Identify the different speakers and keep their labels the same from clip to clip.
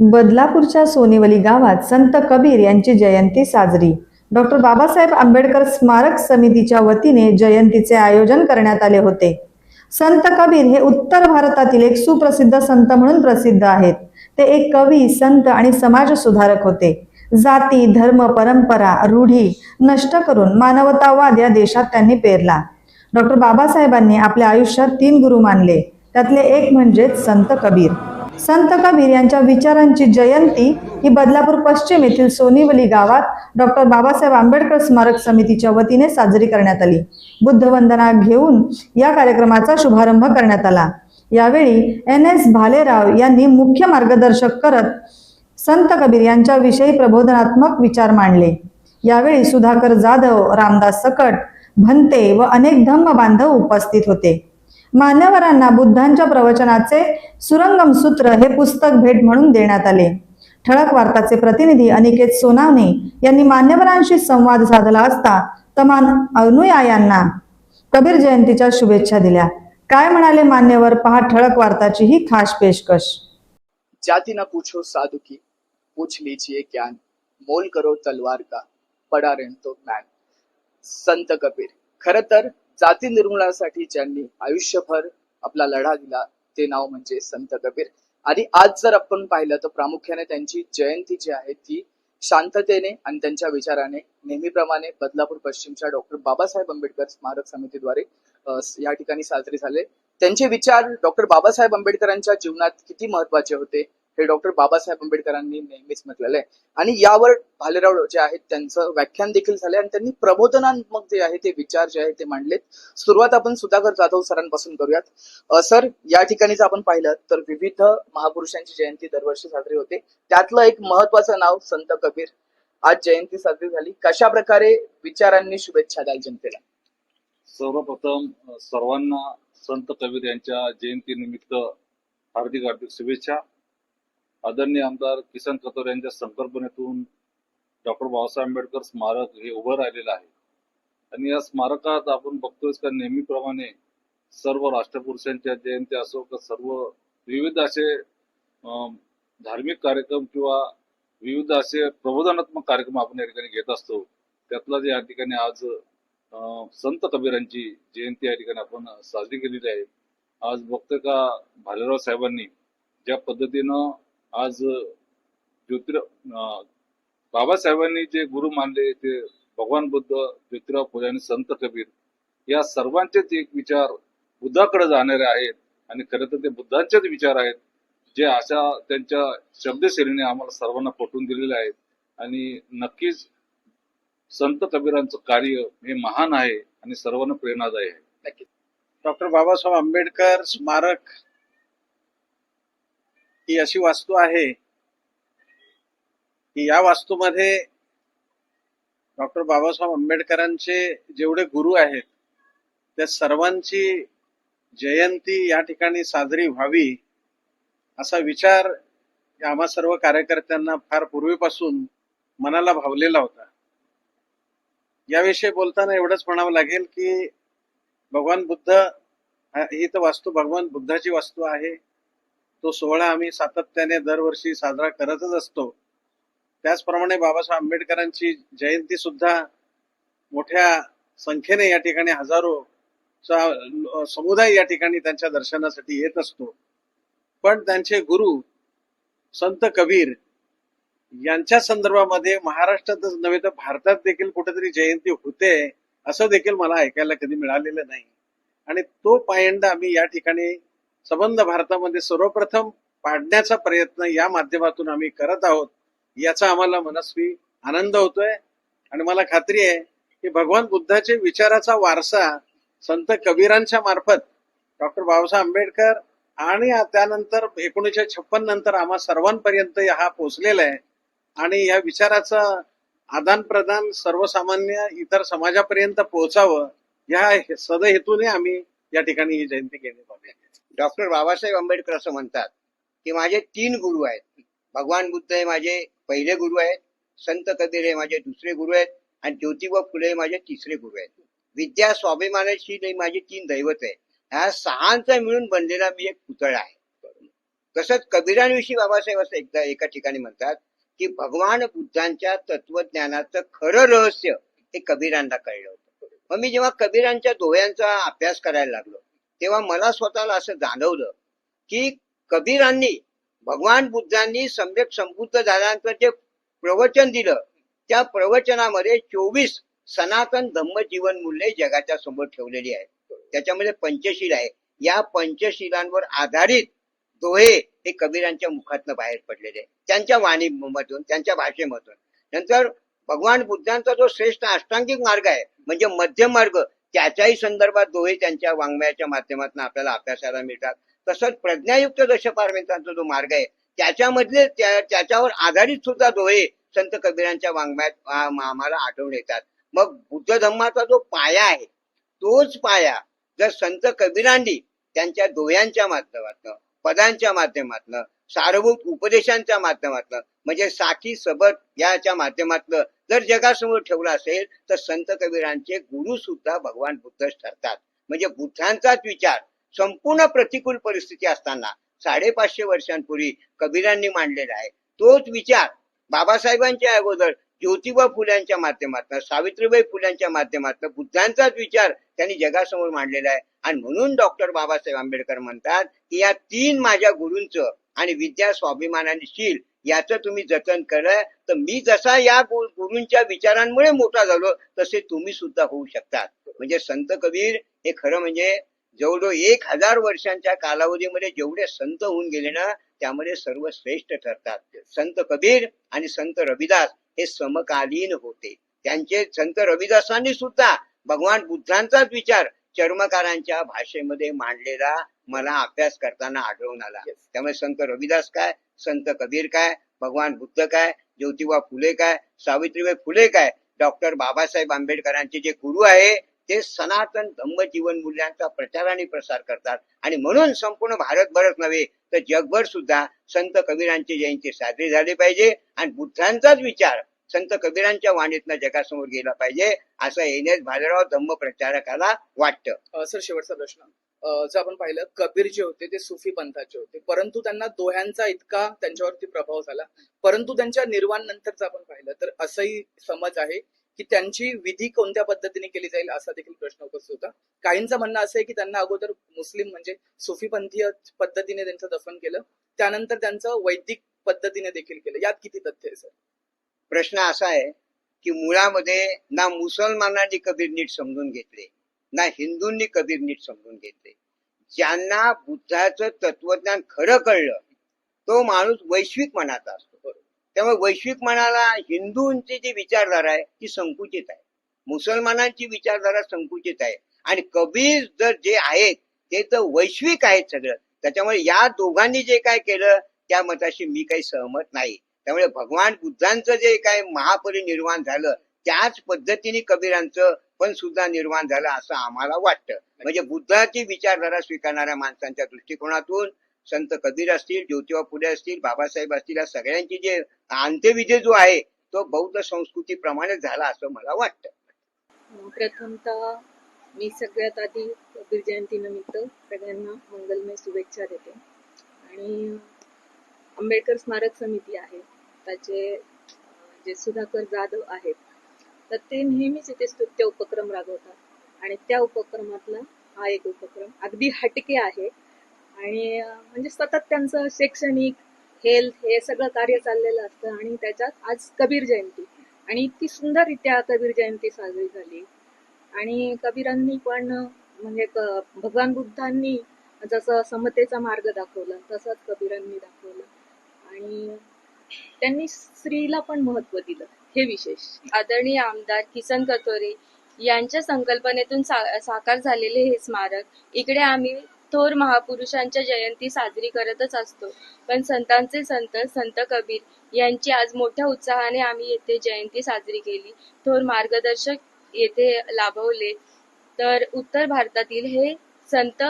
Speaker 1: बदलापूरच्या सोनेवली गावात संत कबीर यांची जयंती साजरी. डॉक्टर बाबासाहेब आंबेडकर स्मारक समितीच्या वतीने जयंतीचे आयोजन करण्यात आले होते. संत कबीर हे उत्तर भारतातील एक सुप्रसिद्ध संत म्हणून प्रसिद्ध आहेत. ते एक कवी संत आणि समाज सुधारक होते. जाती धर्म परंपरा रूढी नष्ट करून मानवतावाद या देशात त्यांनी पेरला. डॉक्टर बाबासाहेबांनी आपल्या आयुष्यात तीन गुरु मानले. त्यातले एक म्हणजेच संत कबीर. संत कबीर यांच्या विचारांची जयंती ही बदलापूर पश्चिम येथील सोनीवली गावात डॉक्टर बाबासाहेब आंबेडकर स्मारक समितीच्या वतीने साजरी करण्यात आली. बुद्ध वंदना घेऊन या कार्यक्रमाचा शुभारंभ करण्यात आला. यावेळी एन एस भालेराव यांनी मुख्य मार्गदर्शक करत संत कबीर यांच्याविषयी प्रबोधनात्मक विचार मांडले. यावेळी सुधाकर जाधव रामदास सकट भंते व अनेक धम्म बांधव उपस्थित होते. मान्यवरांना बुद्धांच्या प्रवचनाचे सुरंगम सूत्र हे पुस्तक भेट म्हणून देण्यात आले. ठळक वार्ताचे प्रतिनिधी अनिकेत सोनावणे यांनी मान्यवरांशी संवाद साधला असता तमान अनुयायांना कबीर जयंतीच्या शुभेच्छा दिल्या. काय म्हणाले मान्यवर? पहा ठळक वार्ताची ही खास पेशकश.
Speaker 2: जाति न पूछो साधु की पूछ लीजिए ज्ञान मोल करो तलवार का पडा तो ज्ञान संत कबीर खर तर जाती निर्मूलनासाठी ज्यांनी आयुष्यभर आपला लढा दिला ते नाव म्हणजे संत कबीर आणि आज जर आपण पाहिलं तर प्रामुख्याने त्यांची जयंती जी आहे ती शांततेने आणि त्यांच्या विचाराने नेहमीप्रमाणे बदलापूर पश्चिमच्या डॉक्टर बाबासाहेब आंबेडकर स्मारक समितीद्वारे या ठिकाणी साजरे झाले. त्यांचे विचार डॉक्टर बाबासाहेब आंबेडकरांच्या जीवनात किती महत्त्वाचे होते? हे डॉक्टर बाबासाहेब आंबेडकरांनी नेहमीच म्हटलेलं आहे. आणि यावर भालेराव जे आहेत त्यांचं व्याख्यान देखील झाले आणि त्यांनी प्रबोधनात्मक जे आहे ते विचार जे आहे ते मांडलेत. सुरुवात आपण सुधाकर जाधव सरांपासून करूयात. सर या ठिकाणी जर आपण पाहिलं तर विविध महापुरुषांची जयंती दरवर्षी साजरी होते. त्यातलं एक महत्वाचं नाव संत कबीर. आज जयंती साजरी झाली. कशा प्रकारे विचारांनी शुभेच्छा द्याल जनतेला?
Speaker 3: सर्वप्रथम सर्वांना संत कबीर यांच्या जयंतीनिमित्त हार्दिक हार्दिक शुभेच्छा. आदरणीय आमदार किसन कथोर यांच्या संकल्पनेतून डॉक्टर बाबासाहेब आंबेडकर स्मारक हे उभं राहिलेलं आहे. आणि या स्मारकात आपण बघतोय का नेहमीप्रमाणे सर्व राष्ट्रपुरुषांच्या जयंती असो का सर्व विविध असे धार्मिक कार्यक्रम किंवा विविध असे प्रबोधनात्मक कार्यक्रम आपण या ठिकाणी घेत असतो. त्यातला जे या ठिकाणी आज संत कबीरांची जयंती या ठिकाणी आपण साजरी केलेली आहे. आज बघतोय का भालेराव साहेबांनी ज्या पद्धतीनं आज ज्योतिर बाबासाहेबांनी जे गुरु मानले ते भगवान बुद्ध ज्योतिराव फुले आणि संत कबीर या सर्वांचेच एक विचार बुद्धाकडे जाणारे आहेत आणि खरं तर ते बुद्धांचेच विचार आहेत जे अशा त्यांच्या शब्दशैलीने आम्हाला सर्वांना पटवून दिलेले आहेत. आणि नक्कीच संत कबीरांचं कार्य हे महान आहे आणि सर्वांना प्रेरणादायी आहे.
Speaker 4: डॉक्टर बाबासाहेब आंबेडकर स्मारक ही अशी वास्तू आहे की या वास्तूमध्ये डॉक्टर बाबासाहेब आंबेडकरांचे जेवढे गुरु आहेत त्या सर्वांची जयंती या ठिकाणी साजरी व्हावी असा विचार या आम्हा सर्व कार्यकर्त्यांना फार पूर्वीपासून मनाला भावलेला होता. याविषयी बोलताना एवढंच म्हणावं लागेल की भगवान बुद्ध ही तर वास्तू भगवान बुद्धाची वास्तू आहे. तो सोहळा आम्ही सातत्याने दरवर्षी साजरा करतच असतो. त्याचप्रमाणे बाबासाहेब आंबेडकरांची जयंती सुद्धा मोठ्या संख्येने या ठिकाणी हजारो चा समुदाय या ठिकाणी त्यांच्या दर्शनासाठी येत असतो. पण त्यांचे गुरु संत कबीर यांच्या संदर्भामध्ये महाराष्ट्रातच नव्हे तर भारतात देखील कुठेतरी जयंती होते असं देखील मला ऐकायला कधी मिळालेलं नाही. आणि तो पायंडा आम्ही या ठिकाणी संबंध भारतामध्ये सर्वप्रथम पाडण्याचा प्रयत्न या माध्यमातून आम्ही करत आहोत याचा आम्हाला मनस्वी आनंद होतोय. आणि मला खात्री आहे की भगवान बुद्धाचे विचाराचा वारसा संत कबीरांच्या मार्फत डॉक्टर बाबासाहेब आंबेडकर आणि त्यानंतर एकोणीसशे छप्पन नंतर आम्हा सर्वांपर्यंत हा पोचलेला आहे. आणि या विचाराचं आदान प्रदान सर्वसामान्य इतर समाजापर्यंत पोहोचावं या सदहेतूने आम्ही या ठिकाणी ही जयंती केली. आहे
Speaker 5: डॉक्टर बाबासाहेब आंबेडकर असं म्हणतात की माझे तीन गुरु आहेत. भगवान बुद्ध हे माझे पहिले गुरु आहेत. संत कबीर हे माझे दुसरे गुरु आहेत. आणि ज्योतिबा फुले हे माझे तिसरे गुरु आहेत. विद्या स्वाभिमानशील हे माझे तीन दैवत आहे ह्या सहांचा मिळून बनलेला मी एक पुतळा आहे. तसंच कबीरांविषयी बाबासाहेब असं एकदा एका ठिकाणी म्हणतात की भगवान बुद्धांच्या तत्वज्ञानाचं खरं रहस्य हे कबीरांना कळलं होतं. मग मी जेव्हा कबीरांच्या दोह्यांचा अभ्यास करायला लागलो तेव्हा मला स्वतःला असं जाणवलं की कबीरांनी भगवान बुद्धांनी सम्यक समृद्ध झाल्यानंतर जे प्रवचन दिलं त्या प्रवचनामध्ये चोवीस सनातन धम्म जीवन मूल्ये जगाच्या समोर ठेवलेली आहेत. त्याच्यामध्ये पंचशील आहे. या पंचशिलांवर आधारित दोहे हे कबीरांच्या मुखातनं बाहेर पडलेले त्यांच्या वाणीमधून त्यांच्या भाषेमधून. नंतर भगवान बुद्धांचा जो श्रेष्ठ अष्टांगिक मार्ग आहे म्हणजे मध्यम मार्ग त्याच्याही संदर्भात दोहे त्यांच्या वाङ्मयाच्या माध्यमातून आपल्याला अभ्यासाला मिळतात. तसंच प्रज्ञायुक्त दशपारमितांचा जो मार्ग आहे त्याच्यामधले त्याच्यावर आधारित सुद्धा दोहे संत कबीरांच्या वाङ्मयात आम्हाला आढळून येतात. मग बुद्ध धम्माचा जो पाया आहे तोच पाया जर संत कबीरांनी त्यांच्या दोह्यांच्या माध्यमातनं पदांच्या माध्यमातनं सारभूत उपदेशांच्या माध्यमातनं म्हणजे साठी सबत याच्या माध्यमातलं जर जगासमोर ठेवलं असेल तर संत कबीरांचे गुरु सुद्धा भगवान बुद्धच ठरतात. म्हणजे बुद्धांचाच विचार. संपूर्ण प्रतिकूल परिस्थिती असताना साडेपाचशे वर्षांपूर्वी कबीरांनी मांडलेला आहे. तोच विचार बाबासाहेबांच्या अगोदर ज्योतिबा फुल्यांच्या माध्यमातून सावित्रीबाई फुल्यांच्या माध्यमातून बुद्धांचाच विचार त्यांनी जगासमोर मांडलेला आहे. आणि म्हणून डॉक्टर बाबासाहेब आंबेडकर म्हणतात की या तीन माझ्या गुरूंचं आणि विद्या स्वाभिमानाने शील याचं तुम्ही जतन केलं तर मी जसा या गुरूंच्या विचारांमुळे मोठा झालो तसे तुम्ही सुद्धा होऊ शकतात. म्हणजे संत कबीर हे खरं म्हणजे जवळजवळ एक हजार वर्षांच्या कालावधीमध्ये जेवढे संत होऊन गेले ना त्यामध्ये सर्व श्रेष्ठ ठरतात. संत कबीर आणि संत रविदास हे समकालीन होते. त्यांचे संत रविदासांनी सुद्धा भगवान बुद्धांचाच विचार चर्मकारांच्या भाषेमध्ये मांडलेला मला अभ्यास करताना आढळून आला. त्यामुळे संत रविदास काय? संत कबीर काय भगवान बुद्ध काय ज्योतिबा फुले काय सावित्रीबाई फुले काय डॉक्टर बाबासाहेब आंबेडकरांचे जे गुरु आहे ते सनातन धम्म जीवन मूल्यांचा प्रचार आणि प्रसार करतात. आणि म्हणून संपूर्ण भारतभरच नव्हे तर जगभर सुद्धा संत कबीरांची जयंती साजरी झाली पाहिजे. आणि बुद्धांचाच विचार संत कबीरांच्या वाणीतनं जगासमोर गेला पाहिजे असं एन एस भालेराव धम्म प्रचारकाला वाटतं
Speaker 2: सर शेवटचा प्रश्न. जर आपण पाहिलं कबीर जे होते ते सुफी पंथाचे होते. परंतु त्यांना दोह्यांचा इतका त्यांच्यावरती प्रभाव झाला. परंतु त्यांच्या निर्वाण नंतरच आपण पाहिलं तर असंही समज आहे की त्यांची विधी कोणत्या पद्धतीने केली जाईल असा देखील प्रश्न उपस्थित होता. काहींचं म्हणणं असं आहे की त्यांना अगोदर मुस्लिम म्हणजे सुफीपंथीय पद्धतीने त्यांचं दफन केलं त्यानंतर त्यांचं वैदिक पद्धतीने देखील केलं. यात किती तथ्य आहे सर?
Speaker 5: प्रश्न असा आहे की मुळामध्ये ना मुसलमानांनी कबीर नीट समजून घेतले ना हिंदूंनी कबीर नीट समजून घेतले. ज्यांना बुद्धाचं तत्वज्ञान खरं कळलं तो माणूस वैश्विक मनाचा असतो. त्यामुळे वैश्विक मनाला हिंदूंची जी विचारधारा आहे ती संकुचित आहे. मुसलमानांची विचारधारा संकुचित आहे. आणि कबीर जर जे आहेत ते तर वैश्विक आहेत सगळं. त्याच्यामुळे या दोघांनी जे काय केलं त्या मताशी मी काही सहमत नाही. त्यामुळे भगवान बुद्धांचं जे काय महापरिनिर्वाण झालं त्याच पद्धतीने कबीरांचं पण सुद्धा निर्माण झालं असं आम्हाला वाटतं. म्हणजे बुद्धाची विचारधारा स्वीकारणाऱ्या माणसांच्या दृष्टिकोनातून संत कबीर असतील ज्योतिबा फुले असतील बाबासाहेब असतील या सगळ्यांची जे अंत्यविजय जो आहे तो बौद्ध संस्कृतीप्रमाणे झाला असं मला वाटतं.
Speaker 6: प्रथमतः मी सगळ्यात आधी कबीर जयंती निमित्त सगळ्यांना मंगलमय शुभेच्छा देते. आणि आंबेडकर स्मारक समिती आहे. त्याचे जे सुधाकर जाधव आहेत तर ते नेहमीच इथे स्तुत्य उपक्रम राबवतात. आणि त्या उपक्रमातला हा एक उपक्रम अगदी हटके आहे. आणि म्हणजे सतत त्यांचं शैक्षणिक हेल्थ हे सगळं कार्य चाललेलं असतं आणि त्याच्यात आज कबीर जयंती. आणि इतकी सुंदररित्या कबीर जयंती साजरी झाली. आणि कबीरांनी पण म्हणजे भगवान बुद्धांनी जसं समतेचा मार्ग दाखवला तसंच कबीरांनी दाखवलं. आणि त्यांनी स्त्रीला पण महत्त्व दिलं हे विशेष.
Speaker 7: आदरणीय आमदार किसन कथोरे यांच्या संकल्पनेतून सा- साकार झालेले हे स्मारक इकडे आम्ही थोर महापुरुषांच्या जयंती साजरी करतच असतो. पण संतांचे संत संत कबीर यांची आज मोठ्या उत्साहाने आम्ही येथे जयंती साजरी केली. थोर मार्गदर्शक येथे लाभवले. तर उत्तर भारतातील हे संत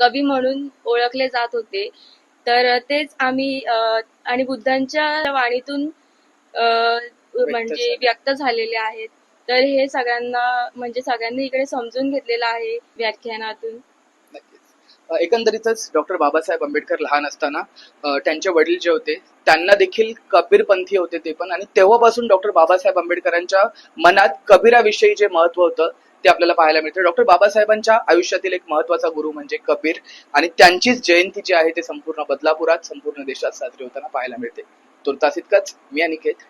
Speaker 7: कवी म्हणून ओळखले जात होते. तर तेच आम्ही आणि बुद्धांच्या वाणीतून म्हणजे. व्यक्त झालेले आहेत. तर हे सगळ्यांना म्हणजे सगळ्यांनी इकडे समजून घेतलेलं आहे व्याख्यानातून.
Speaker 2: एकंदरीतच डॉक्टर बाबासाहेब आंबेडकर लहान असताना त्यांचे वडील जे होते त्यांना देखील कबीरपंथी होते ते पण आणि तेव्हापासून डॉक्टर बाबासाहेब आंबेडकरांच्या मनात कबीराविषयी जे महत्त्व होतं ते आपल्याला पाहायला मिळते डॉक्टर बाबासाहेबांच्या आयुष्यातील एक महत्त्वाचा गुरु म्हणजे कबीर आणि त्यांचीच जयंती जी आहे ते संपूर्ण बदलापुरात संपूर्ण देशात साजरी होताना पाहायला मिळते. तुर्तास इतकंच. मी अनिकेत.